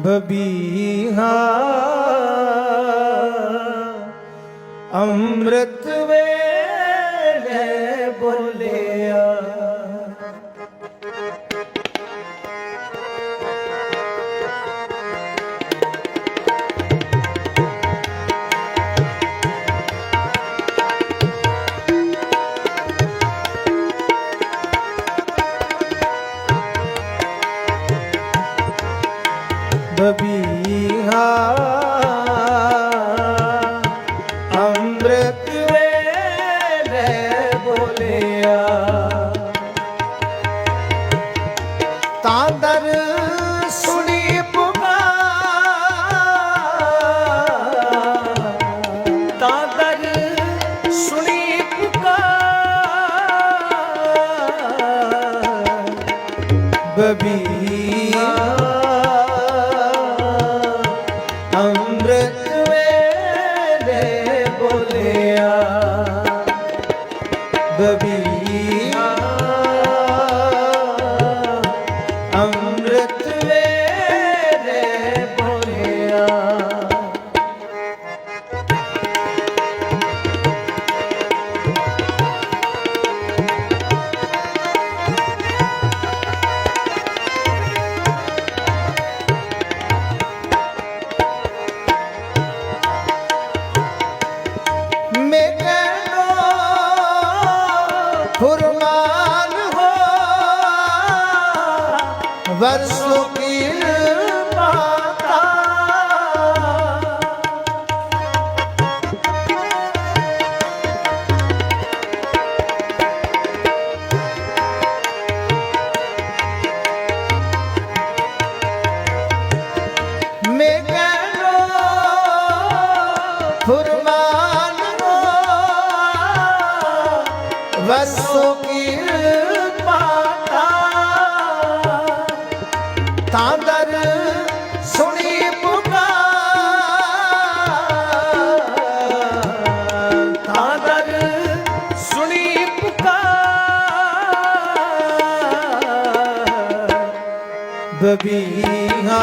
ਬਬੀਹਾ ਅੰਮ੍ਰਿਤ ਵੇਲੇ ਅੰਮ੍ਰਿਤ ਵੇਲੇ ਬੋਲਿਆ। ਤਾਂ ਦਰ ਸੁਣੀ ਪੁਕਾਰ। ਤਾਂ ਦਰ ਸੁਣੀ ਪੁਕਾਰ। ਬਬੀਆ ਅੰਮ੍ਰਿਤ ਅੰਮ੍ਰਿਤ ਵੇਲੇ ਬੋਲਿਆ। ਮੇਕਨੋ ਫੁਰਮਾਨ ਹੋ ਵਰਸੋ ਕੀ ਮਾਤਾ। ਮੇਕਨੋ ਫੁਰਮਾਨ ਵਰਸੋ ਬਬੀਹਾ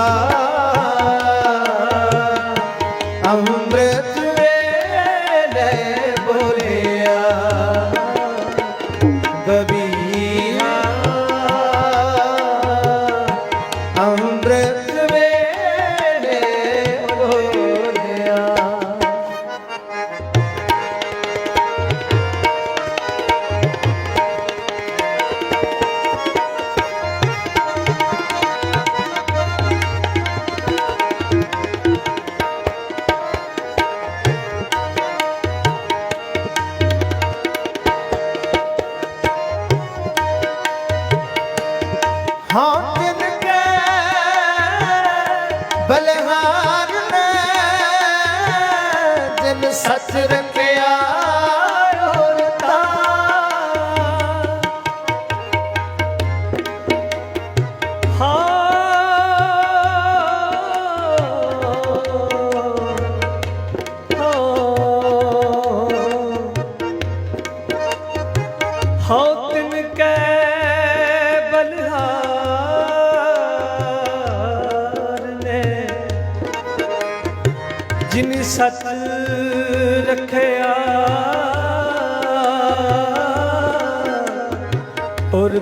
ਸੱਚ ਰਖਿਆ ਔਰਤਾ ਹਾਂ ਤਿਨ ਕੈ ਬਲਹਾਰ ਨੇ ਜਿਨ ਸਤ ਰਖਿਆ। ਔਰ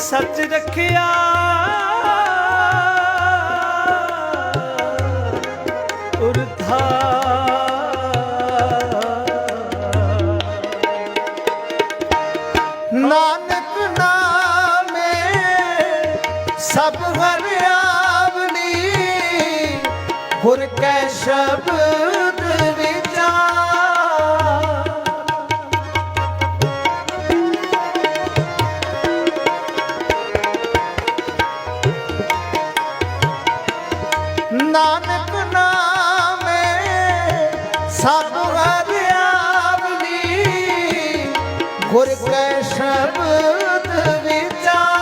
ਸੱਚ ਰੱਖਿਆ। ਉਰਧਾ। ਨਾਨਕ ਨਾਮੇ ਸਭ ਹਰਿਆਵਨੀ ਗੁਰ ਕੈ ਸ਼ਬਦ ਨਾਨਕ ਨਾਮੇ ਸਭ ਹਰਿਆਵਲੀ ਗੁਰ ਕੈ ਸ਼ਬਦ ਵਿਚਾਰ।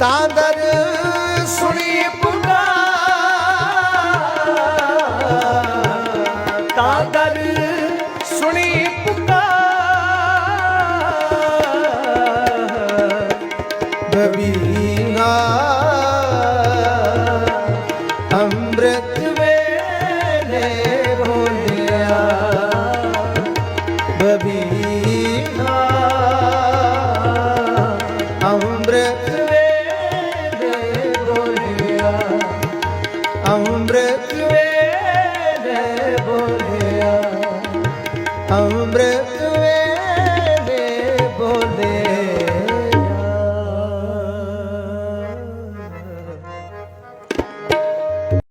ਤਾਂ ਸੁਣੀ ਪੁਕਾਰ ਤਾਂ ਸੁਣੀ ਪੁਕਾਰ ਬਬੀਨਾ ਅੰਮ੍ਰਿਤ ਵੇਲੇ ਬੋਲਿਆ ਬਬੀਨਾ ਅੰਮ੍ਰਿਤ ਵੇਲੇ ਬੋਲਿਆ ਅੰਮ੍ਰਿਤ